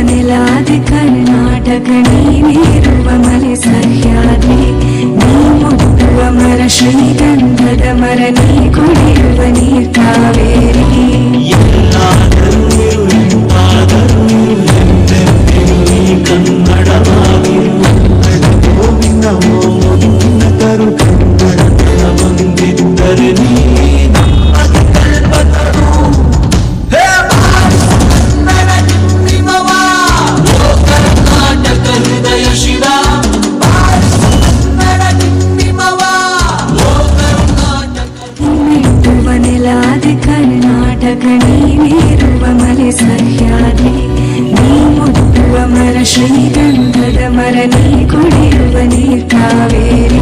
ನೆಲಾದೆ ಕರ್ನಾಟಕ ನೀನಿರುವ ಮಲೆ ಸಹ್ಯಾದ್ರಿ ನೀ ಮುಟ್ಟುವ ಮರ ಶ್ರೀಗಂಧದ ಮರ ನೀ ಕುಡಿಯುವ ನೀರ್ ಕಾವೇರಿ ನೆಲಾದೆ ಕರ್ನಾಟಕ ನೀನಿರುವ ಮಲೆ ಸಹ್ಯಾದ್ರಿ ನೀ ಮುಟ್ಟುವ ಮರ ಶ್ರೀಗಂಧದ ಮರ ನೀ ಕುಡಿಯುವ ನೀರ್ ಕಾವೇರಿ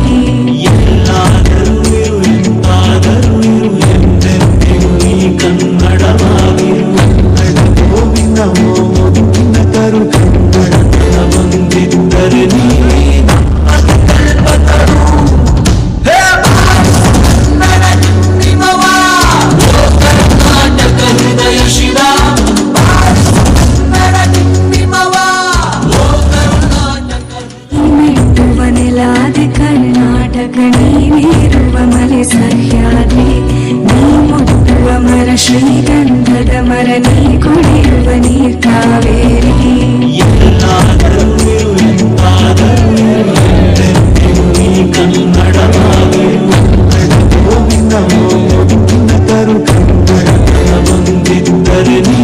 ಕರ್ನಾಟಕ ನೀನಿರುವ ಮಲೆ ಸಹ್ಯಾದ್ರಿ ನೀ ಮುಟ್ಟುವ ಮರ ಶ್ರೀಗಂಧದ ಮರ ನೀ ಕುಡಿಯುವ ನೀರ್ ಕಾವೇರಿ ಎಲ್ಲಾದರೂ ಇರು ಎಂತಾದರೂ ಇರು ಎಂದೆಂದಿಗೂ ನೀ ಕನ್ನಡವಾಗಿರು ಗೋವಿಂದಮೋ ಉನ್ನತರು ಕನ್ನಡತನ ಬಂದಿದ್ದರೆ ನೀ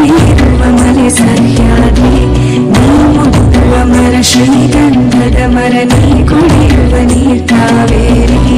നീരുവമലി സഖ്യാതി നീ മുതുകളമര ശ്രീകണ്ഠമര നീ കുടിയുവ നീ കാവേരി